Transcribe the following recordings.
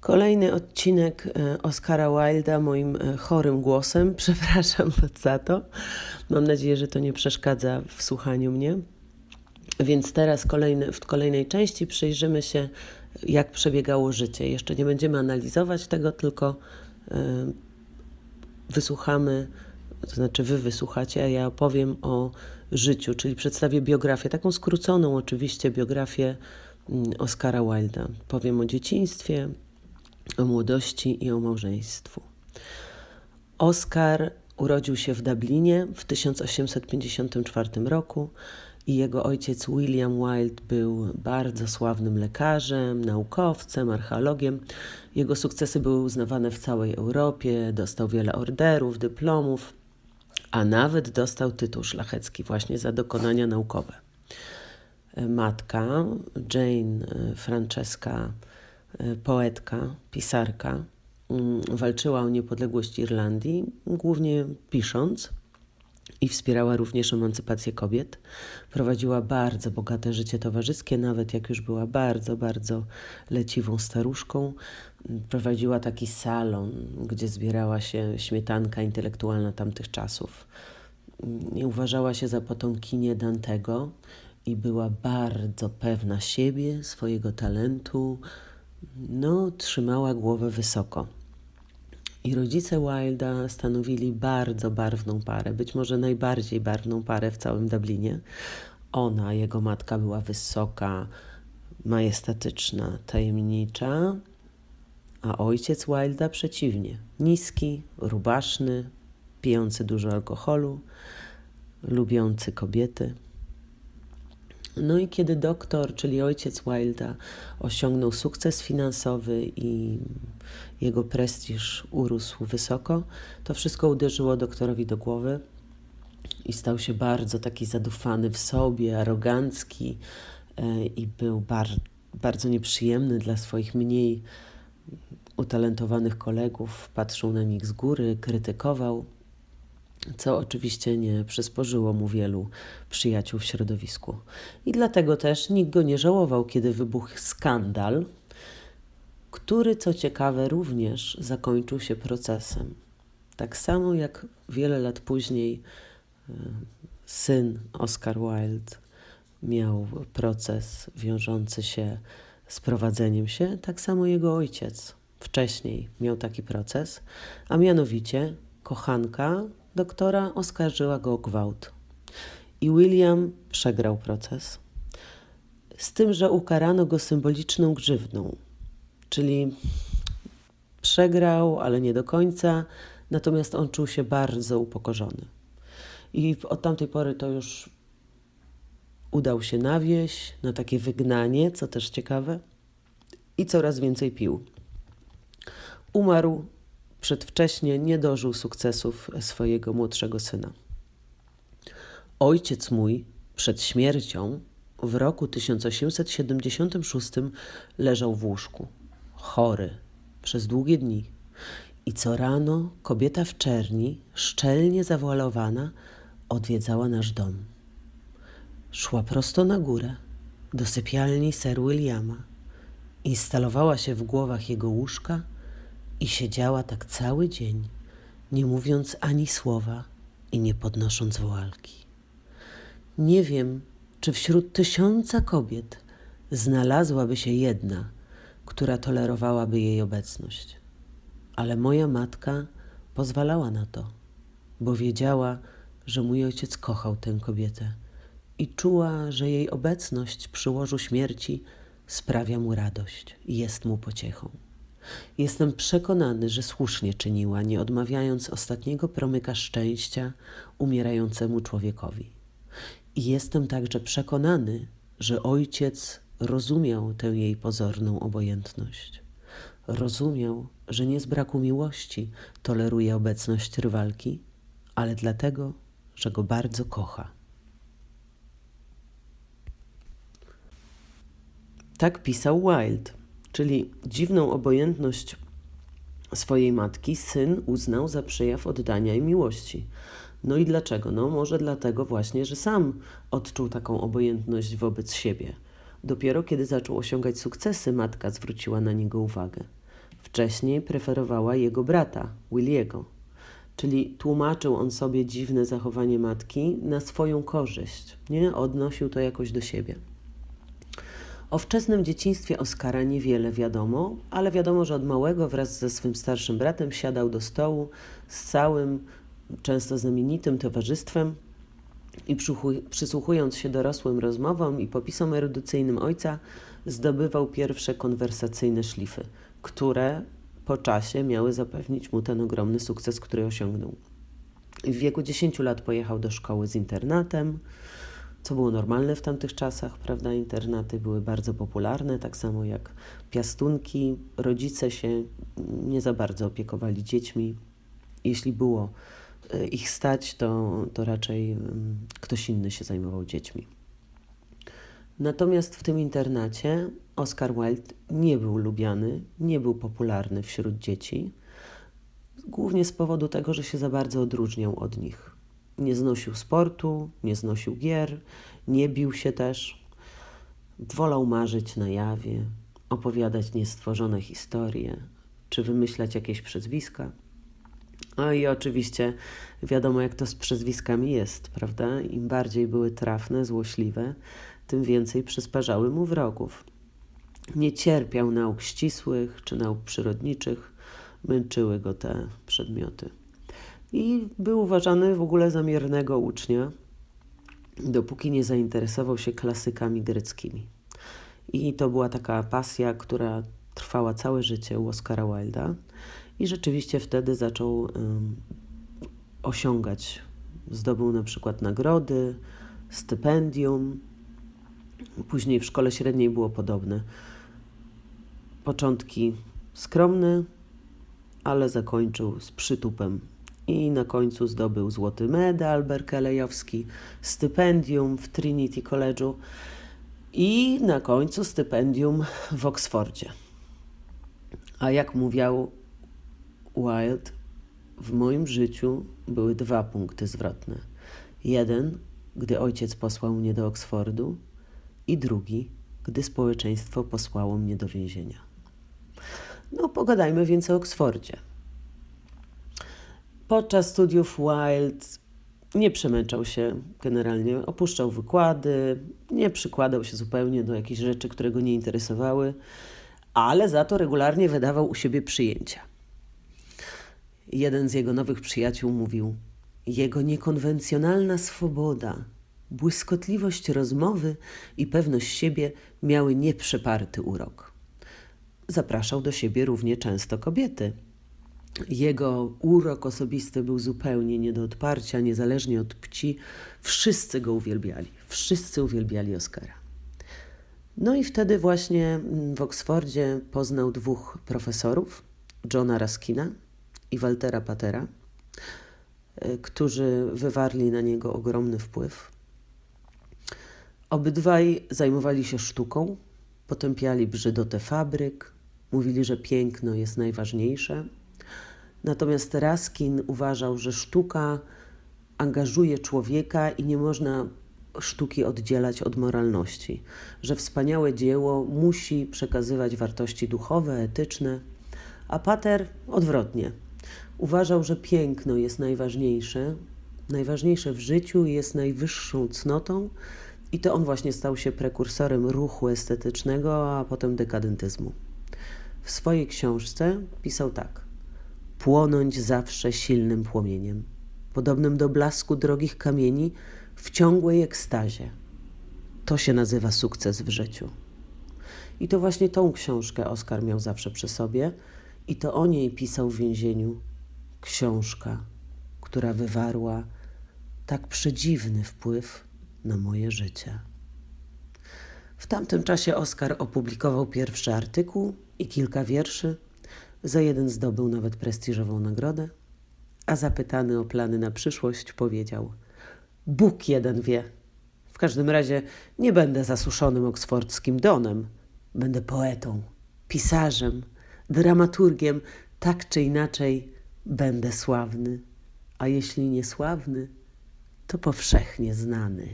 Kolejny odcinek e, Oscara Wilda moim e, chorym głosem. Przepraszam za to. Mam nadzieję, że to nie przeszkadza w słuchaniu mnie. Więc teraz w kolejnej części przyjrzymy się, jak przebiegało życie. Jeszcze nie będziemy analizować tego, tylko y, wysłuchamy, to znaczy wy wysłuchacie, a ja opowiem o życiu, czyli przedstawię biografię, taką skróconą oczywiście biografię mm, Oscara Wilda. Powiem o dzieciństwie, o młodości i o małżeństwu. Oscar urodził się w Dublinie w 1854 roku i jego ojciec William Wilde był bardzo sławnym lekarzem, naukowcem, archeologiem. Jego sukcesy były uznawane w całej Europie, dostał wiele orderów, dyplomów, a nawet dostał tytuł szlachecki właśnie za dokonania naukowe. Matka Jane Francesca poetka, pisarka. Mm, walczyła o niepodległość Irlandii, głównie pisząc i wspierała również emancypację kobiet. Prowadziła bardzo bogate życie towarzyskie, nawet jak już była bardzo, bardzo leciwą staruszką. Prowadziła taki salon, gdzie zbierała się śmietanka intelektualna tamtych czasów. Nie uważała się za potomkinię Dantego i była bardzo pewna siebie, swojego talentu, no, trzymała głowę wysoko. I rodzice Wilda stanowili bardzo barwną parę, być może najbardziej barwną parę w całym Dublinie. Ona, jego matka, była wysoka, majestatyczna, tajemnicza, a ojciec Wilda przeciwnie niski, rubaszny, pijący dużo alkoholu, lubiący kobiety. No i kiedy doktor, czyli ojciec Wilda, osiągnął sukces finansowy i jego prestiż urósł wysoko, to wszystko uderzyło doktorowi do głowy i stał się bardzo taki zadufany w sobie, arogancki e, i był bar bardzo nieprzyjemny dla swoich mniej utalentowanych kolegów. Patrzył na nich z góry, krytykował co oczywiście nie przysporzyło mu wielu przyjaciół w środowisku. I dlatego też nikt go nie żałował, kiedy wybuchł skandal, który, co ciekawe, również zakończył się procesem. Tak samo jak wiele lat później e, syn Oscar Wilde miał proces wiążący się z prowadzeniem się, tak samo jego ojciec wcześniej miał taki proces, a mianowicie kochanka doktora oskarżyła go o gwałt. I William przegrał proces. Z tym, że ukarano go symboliczną grzywną, czyli przegrał, ale nie do końca, natomiast on czuł się bardzo upokorzony. I od tamtej pory to już udał się na wieś, na takie wygnanie, co też ciekawe, i coraz więcej pił. Umarł przedwcześnie nie dożył sukcesów swojego młodszego syna. Ojciec mój przed śmiercią w roku 1876 leżał w łóżku, chory przez długie dni. I co rano kobieta w czerni, szczelnie zawalowana, odwiedzała nasz dom. Szła prosto na górę, do sypialni Sir Williama. Instalowała się w głowach jego łóżka i siedziała tak cały dzień, nie mówiąc ani słowa i nie podnosząc woalki. Nie wiem, czy wśród tysiąca kobiet znalazłaby się jedna, która tolerowałaby jej obecność. Ale moja matka pozwalała na to, bo wiedziała, że mój ojciec kochał tę kobietę i czuła, że jej obecność przy łożu śmierci sprawia mu radość i jest mu pociechą. Jestem przekonany, że słusznie czyniła, nie odmawiając ostatniego promyka szczęścia umierającemu człowiekowi. I jestem także przekonany, że ojciec rozumiał tę jej pozorną obojętność. Rozumiał, że nie z braku miłości toleruje obecność rywalki, ale dlatego, że go bardzo kocha. Tak pisał Wilde czyli dziwną obojętność swojej matki, syn uznał za przejaw oddania i miłości. No i dlaczego? No może dlatego właśnie, że sam odczuł taką obojętność wobec siebie. Dopiero kiedy zaczął osiągać sukcesy, matka zwróciła na niego uwagę. Wcześniej preferowała jego brata, Williego, czyli tłumaczył on sobie dziwne zachowanie matki na swoją korzyść, nie odnosił to jakoś do siebie. O wczesnym dzieciństwie Oskara niewiele wiadomo, ale wiadomo, że od małego wraz ze swym starszym bratem siadał do stołu z całym, często znamienitym towarzystwem i przysłuchując się dorosłym rozmowom i popisom erudycyjnym ojca, zdobywał pierwsze konwersacyjne szlify, które po czasie miały zapewnić mu ten ogromny sukces, który osiągnął. W wieku 10 lat pojechał do szkoły z internatem, co było normalne w tamtych czasach, prawda? Internaty były bardzo popularne, tak samo jak piastunki. Rodzice się nie za bardzo opiekowali dziećmi. Jeśli było e, ich stać, to, to raczej mm, ktoś inny się zajmował dziećmi. Natomiast w tym internacie Oscar Wilde nie był lubiany, nie był popularny wśród dzieci, głównie z powodu tego, że się za bardzo odróżniał od nich. Nie znosił sportu, nie znosił gier, nie bił się też. Wolał marzyć na jawie, opowiadać niestworzone historie, czy wymyślać jakieś przezwiska. No i oczywiście wiadomo, jak to z przezwiskami jest, prawda? Im bardziej były trafne, złośliwe, tym więcej przysparzały mu wrogów. Nie cierpiał nauk ścisłych czy nauk przyrodniczych, męczyły go te przedmioty. I był uważany w ogóle za miernego ucznia, dopóki nie zainteresował się klasykami greckimi. I to była taka pasja, która trwała całe życie u Oscara Wilda i rzeczywiście wtedy zaczął um, osiągać. Zdobył na przykład nagrody, stypendium. Później w szkole średniej było podobne. Początki skromne, ale zakończył z przytupem i na końcu zdobył złoty medal berkeleyowski, stypendium w Trinity College'u i na końcu stypendium w Oksfordzie. A jak mówił Wilde, w moim życiu były dwa punkty zwrotne. Jeden, gdy ojciec posłał mnie do Oksfordu, i drugi, gdy społeczeństwo posłało mnie do więzienia. No, pogadajmy więc o Oksfordzie. Podczas studiów Wilde nie przemęczał się generalnie, opuszczał wykłady, nie przykładał się zupełnie do jakichś rzeczy, które go nie interesowały, ale za to regularnie wydawał u siebie przyjęcia. Jeden z jego nowych przyjaciół mówił: Jego niekonwencjonalna swoboda, błyskotliwość rozmowy i pewność siebie miały nieprzeparty urok. Zapraszał do siebie równie często kobiety jego urok osobisty był zupełnie nie do odparcia, niezależnie od płci. Wszyscy go uwielbiali. Wszyscy uwielbiali Oscara. No i wtedy właśnie w Oksfordzie poznał dwóch profesorów, Johna Raskina i Waltera Patera, którzy wywarli na niego ogromny wpływ. Obydwaj zajmowali się sztuką, potępiali brzydotę fabryk, mówili, że piękno jest najważniejsze – Natomiast Raskin uważał, że sztuka angażuje człowieka i nie można sztuki oddzielać od moralności, że wspaniałe dzieło musi przekazywać wartości duchowe, etyczne, a Pater odwrotnie. Uważał, że piękno jest najważniejsze, najważniejsze w życiu jest najwyższą cnotą, i to on właśnie stał się prekursorem ruchu estetycznego, a potem dekadentyzmu. W swojej książce pisał tak płonąć zawsze silnym płomieniem, podobnym do blasku drogich kamieni w ciągłej ekstazie. To się nazywa sukces w życiu. I to właśnie tą książkę Oskar miał zawsze przy sobie, i to o niej pisał w więzieniu. Książka, która wywarła tak przedziwny wpływ na moje życie. W tamtym czasie Oskar opublikował pierwszy artykuł i kilka wierszy za jeden zdobył nawet prestiżową nagrodę, a zapytany o plany na przyszłość powiedział: Bóg jeden wie. W każdym razie nie będę zasuszonym oksfordzkim donem. Będę poetą, pisarzem, dramaturgiem. Tak czy inaczej będę sławny, a jeśli nie sławny, to powszechnie znany.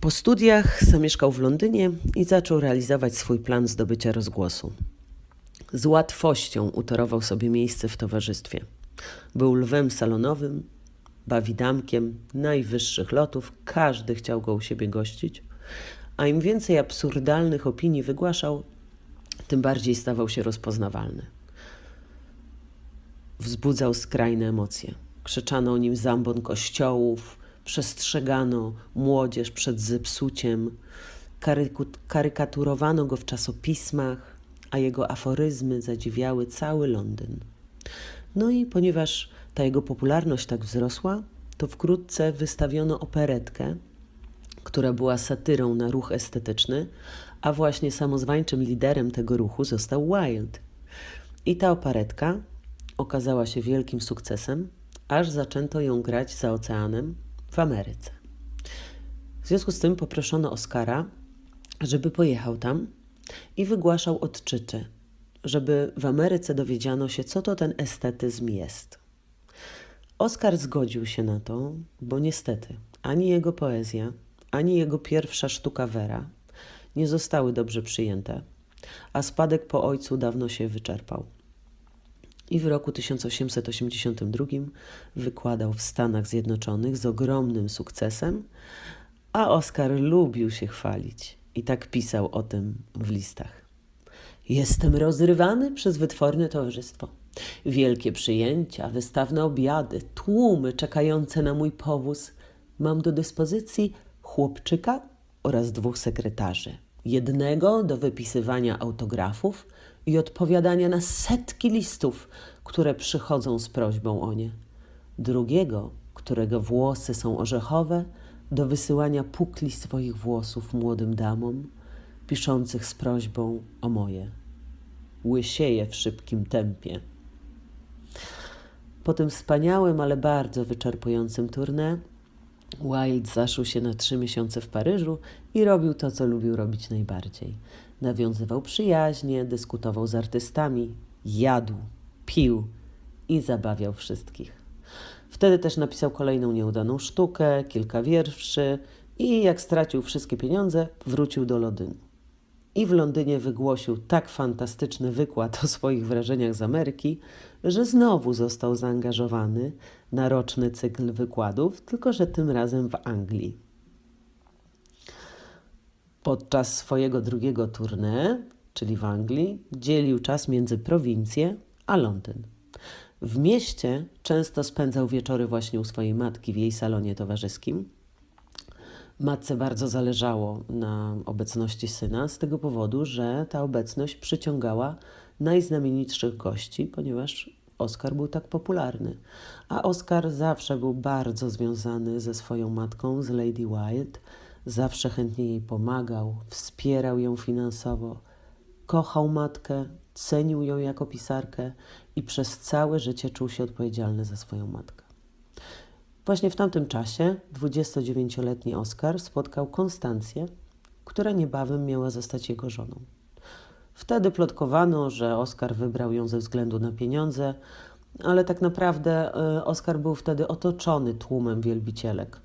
Po studiach zamieszkał w Londynie i zaczął realizować swój plan zdobycia rozgłosu. Z łatwością utorował sobie miejsce w towarzystwie. Był lwem salonowym, bawidamkiem najwyższych lotów, każdy chciał go u siebie gościć, a im więcej absurdalnych opinii wygłaszał, tym bardziej stawał się rozpoznawalny. Wzbudzał skrajne emocje. Krzyczano o nim zambon kościołów, przestrzegano młodzież przed zepsuciem, karykaturowano go w czasopismach, a jego aforyzmy zadziwiały cały Londyn. No i ponieważ ta jego popularność tak wzrosła, to wkrótce wystawiono operetkę, która była satyrą na ruch estetyczny, a właśnie samozwańczym liderem tego ruchu został Wilde. I ta operetka okazała się wielkim sukcesem, aż zaczęto ją grać za oceanem w Ameryce. W związku z tym poproszono Oscara, żeby pojechał tam i wygłaszał odczyty, żeby w Ameryce dowiedziano się, co to ten estetyzm jest. Oscar zgodził się na to, bo niestety ani jego poezja, ani jego pierwsza sztuka Wera nie zostały dobrze przyjęte, a spadek po ojcu dawno się wyczerpał. I w roku 1882 wykładał w Stanach Zjednoczonych z ogromnym sukcesem, a Oscar lubił się chwalić i tak pisał o tym w listach. Jestem rozrywany przez wytworne towarzystwo. Wielkie przyjęcia, wystawne obiady, tłumy czekające na mój powóz. Mam do dyspozycji chłopczyka oraz dwóch sekretarzy. Jednego do wypisywania autografów i odpowiadania na setki listów, które przychodzą z prośbą o nie. Drugiego, którego włosy są orzechowe, do wysyłania pukli swoich włosów młodym damom, piszących z prośbą o moje. Łysieje w szybkim tempie. Po tym wspaniałym, ale bardzo wyczerpującym tournée, Wilde zaszył się na trzy miesiące w Paryżu i robił to, co lubił robić najbardziej. Nawiązywał przyjaźnie, dyskutował z artystami, jadł, pił i zabawiał wszystkich. Wtedy też napisał kolejną nieudaną sztukę, kilka wierszy i jak stracił wszystkie pieniądze, wrócił do Londynu. I w Londynie wygłosił tak fantastyczny wykład o swoich wrażeniach z Ameryki, że znowu został zaangażowany na roczny cykl wykładów, tylko że tym razem w Anglii. Podczas swojego drugiego tournée, czyli w Anglii, dzielił czas między prowincję a Londyn. W mieście często spędzał wieczory właśnie u swojej matki w jej salonie towarzyskim. Matce bardzo zależało na obecności syna z tego powodu, że ta obecność przyciągała najznamienitszych gości, ponieważ Oscar był tak popularny. A Oscar zawsze był bardzo związany ze swoją matką, z Lady Wilde. Zawsze chętnie jej pomagał, wspierał ją finansowo, kochał matkę, cenił ją jako pisarkę i przez całe życie czuł się odpowiedzialny za swoją matkę. Właśnie w tamtym czasie 29-letni Oscar spotkał Konstancję, która niebawem miała zostać jego żoną. Wtedy plotkowano, że Oscar wybrał ją ze względu na pieniądze, ale tak naprawdę y, Oscar był wtedy otoczony tłumem wielbicielek,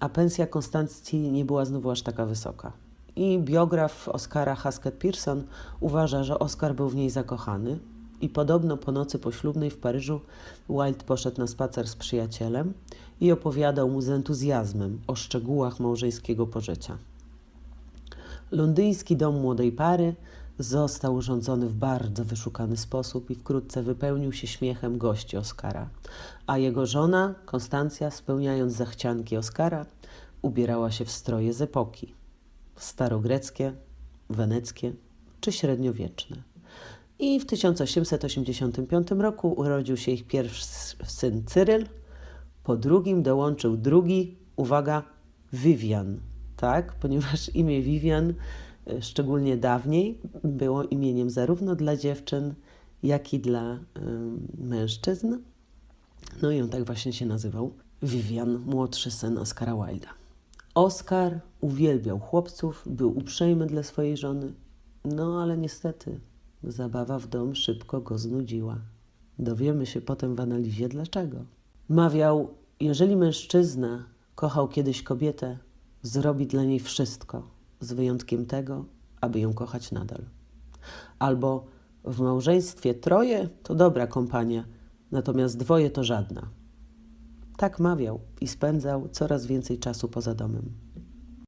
a pensja Konstancji nie była znowu aż taka wysoka. I biograf Oscara Haskett Pearson uważa, że Oscar był w niej zakochany i podobno po nocy poślubnej w Paryżu Wilde poszedł na spacer z przyjacielem i opowiadał mu z entuzjazmem o szczegółach małżeńskiego pożycia. Londyński dom młodej pary został urządzony w bardzo wyszukany sposób i wkrótce wypełnił się śmiechem gości Oscara, a jego żona, Konstancja, spełniając zachcianki Oscara, ubierała się w stroje z epoki starogreckie, weneckie czy średniowieczne. I w 1885 roku urodził się ich pierwszy syn Cyryl, po drugim dołączył drugi, uwaga, Vivian, tak? Ponieważ imię Vivian, e, szczególnie dawniej, było imieniem zarówno dla dziewczyn, jak i dla y, mężczyzn. No i on tak właśnie się nazywał. Vivian, młodszy syn Oscara Wilda. Oscar uwielbiał chłopców, był uprzejmy dla swojej żony, no ale niestety zabawa w dom szybko go znudziła. Dowiemy się potem w analizie dlaczego. Mawiał, jeżeli mężczyzna kochał kiedyś kobietę, zrobi dla niej wszystko, z wyjątkiem tego, aby ją kochać nadal. Albo W małżeństwie troje to dobra kompania, natomiast dwoje to żadna. Tak mawiał i spędzał coraz więcej czasu poza domem.